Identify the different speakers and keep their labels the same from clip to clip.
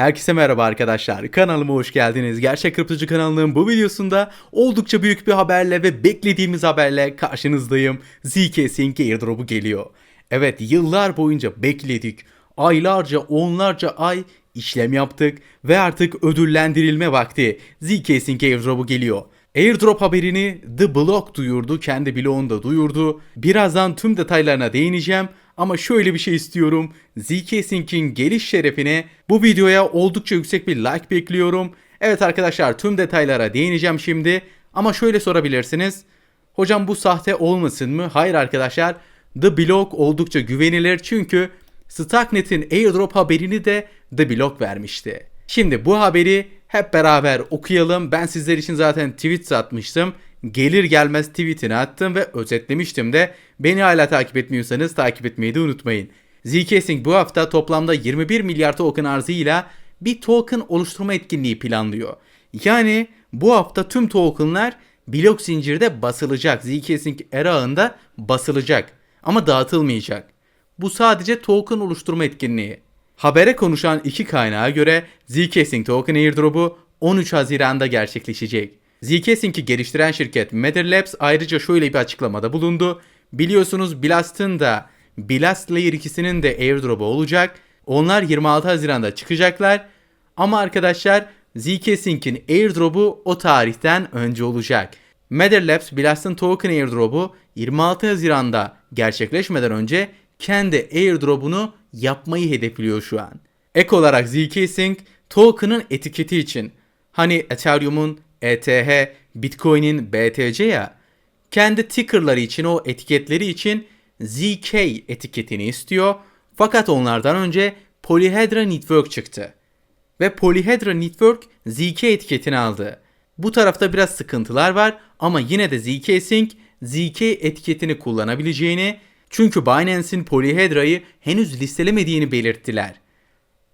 Speaker 1: Herkese merhaba arkadaşlar. Kanalıma hoş geldiniz. Gerçek Kriptocu kanalının bu videosunda oldukça büyük bir haberle ve beklediğimiz haberle karşınızdayım. ZK Sync airdrop'u geliyor. Evet yıllar boyunca bekledik. Aylarca onlarca ay işlem yaptık ve artık ödüllendirilme vakti. ZK Sync airdrop'u geliyor. Airdrop haberini The Block duyurdu. Kendi bloğunda duyurdu. Birazdan tüm detaylarına değineceğim. Ama şöyle bir şey istiyorum. ZK Sync'in geliş şerefine bu videoya oldukça yüksek bir like bekliyorum. Evet arkadaşlar tüm detaylara değineceğim şimdi. Ama şöyle sorabilirsiniz. Hocam bu sahte olmasın mı? Hayır arkadaşlar. The Block oldukça güvenilir çünkü Starknet'in airdrop haberini de The Block vermişti. Şimdi bu haberi hep beraber okuyalım. Ben sizler için zaten tweet atmıştım. Gelir gelmez tweetini attım ve özetlemiştim de. Beni hala takip etmiyorsanız takip etmeyi de unutmayın. Zcash bu hafta toplamda 21 milyar token arzıyla bir token oluşturma etkinliği planlıyor. Yani bu hafta tüm tokenlar blok zincirde basılacak. Zcash era basılacak ama dağıtılmayacak. Bu sadece token oluşturma etkinliği. Habere konuşan iki kaynağa göre Zcash token airdrop'u 13 Haziran'da gerçekleşecek. Zcash geliştiren şirket Matter Labs ayrıca şöyle bir açıklamada bulundu. Biliyorsunuz Blast'ın da Blast Layer 2'sinin de airdrop'u olacak. Onlar 26 Haziran'da çıkacaklar. Ama arkadaşlar Zcash airdrop'u o tarihten önce olacak. Matter Labs Blast'ın token airdrop'u 26 Haziran'da gerçekleşmeden önce kendi airdrop'unu yapmayı hedefliyor şu an. Ek olarak Zcash token'ın etiketi için hani Ethereum'un ETH, Bitcoin'in BTC ya kendi tickerları için o etiketleri için ZK etiketini istiyor. Fakat onlardan önce Polyhedra Network çıktı. Ve Polyhedra Network ZK etiketini aldı. Bu tarafta biraz sıkıntılar var ama yine de ZK Sync ZK etiketini kullanabileceğini çünkü Binance'in Polyhedra'yı henüz listelemediğini belirttiler.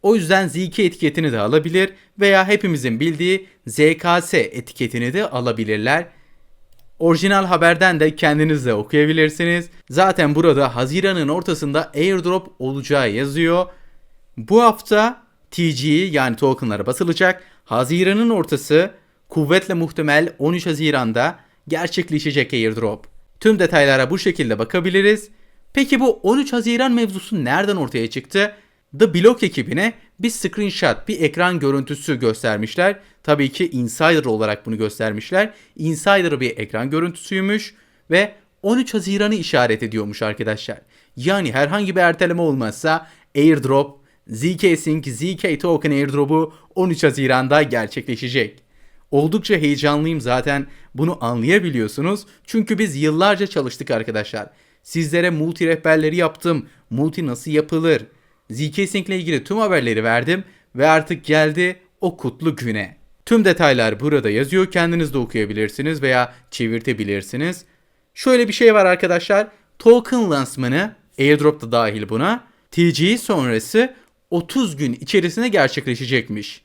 Speaker 1: O yüzden ZK etiketini de alabilir veya hepimizin bildiği ZKS etiketini de alabilirler. Orijinal haberden de kendiniz de okuyabilirsiniz. Zaten burada Haziran'ın ortasında airdrop olacağı yazıyor. Bu hafta TG yani tokenlara basılacak. Haziran'ın ortası kuvvetle muhtemel 13 Haziran'da gerçekleşecek airdrop. Tüm detaylara bu şekilde bakabiliriz. Peki bu 13 Haziran mevzusu nereden ortaya çıktı? The Block ekibine bir screenshot, bir ekran görüntüsü göstermişler. Tabii ki Insider olarak bunu göstermişler. Insider bir ekran görüntüsüymüş ve 13 Haziran'ı işaret ediyormuş arkadaşlar. Yani herhangi bir erteleme olmazsa airdrop, ZK Sync, ZK Token airdrop'u 13 Haziran'da gerçekleşecek. Oldukça heyecanlıyım zaten bunu anlayabiliyorsunuz. Çünkü biz yıllarca çalıştık arkadaşlar. Sizlere multi rehberleri yaptım. Multi nasıl yapılır? ZK-Sync ile ilgili tüm haberleri verdim ve artık geldi o kutlu güne. Tüm detaylar burada yazıyor. Kendiniz de okuyabilirsiniz veya çevirtebilirsiniz. Şöyle bir şey var arkadaşlar. Token lansmanı airdrop da dahil buna. TG sonrası 30 gün içerisinde gerçekleşecekmiş.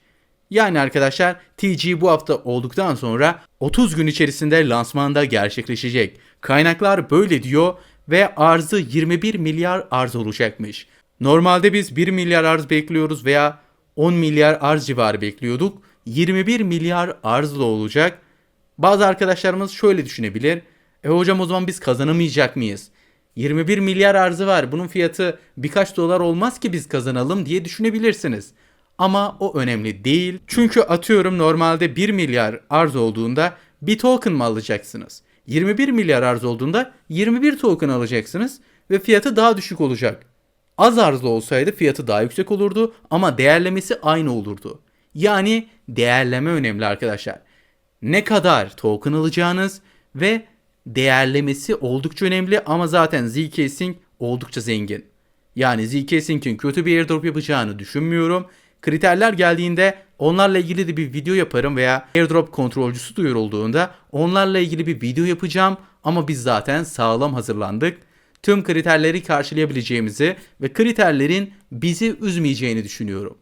Speaker 1: Yani arkadaşlar TG bu hafta olduktan sonra 30 gün içerisinde lansmanda gerçekleşecek. Kaynaklar böyle diyor ve arzı 21 milyar arz olacakmış. Normalde biz 1 milyar arz bekliyoruz veya 10 milyar arz civarı bekliyorduk. 21 milyar arzla olacak. Bazı arkadaşlarımız şöyle düşünebilir. E hocam o zaman biz kazanamayacak mıyız? 21 milyar arzı var. Bunun fiyatı birkaç dolar olmaz ki biz kazanalım diye düşünebilirsiniz. Ama o önemli değil. Çünkü atıyorum normalde 1 milyar arz olduğunda bir token mı alacaksınız? 21 milyar arz olduğunda 21 token alacaksınız ve fiyatı daha düşük olacak. Az arzlı olsaydı fiyatı daha yüksek olurdu ama değerlemesi aynı olurdu. Yani değerleme önemli arkadaşlar. Ne kadar token alacağınız ve değerlemesi oldukça önemli ama zaten ZK Sync oldukça zengin. Yani ZK Sync'in kötü bir airdrop yapacağını düşünmüyorum. Kriterler geldiğinde onlarla ilgili de bir video yaparım veya airdrop kontrolcüsü duyurulduğunda onlarla ilgili bir video yapacağım ama biz zaten sağlam hazırlandık tüm kriterleri karşılayabileceğimizi ve kriterlerin bizi üzmeyeceğini düşünüyorum.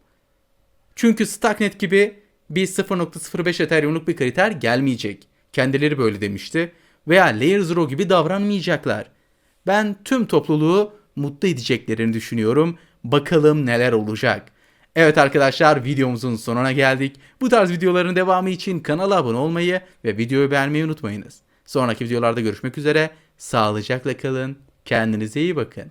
Speaker 1: Çünkü Stacknet gibi bir 0.05 Ethereum'luk bir kriter gelmeyecek. Kendileri böyle demişti. Veya Layer Zero gibi davranmayacaklar. Ben tüm topluluğu mutlu edeceklerini düşünüyorum. Bakalım neler olacak. Evet arkadaşlar videomuzun sonuna geldik. Bu tarz videoların devamı için kanala abone olmayı ve videoyu beğenmeyi unutmayınız. Sonraki videolarda görüşmek üzere. Sağlıcakla kalın. Kendinize iyi bakın.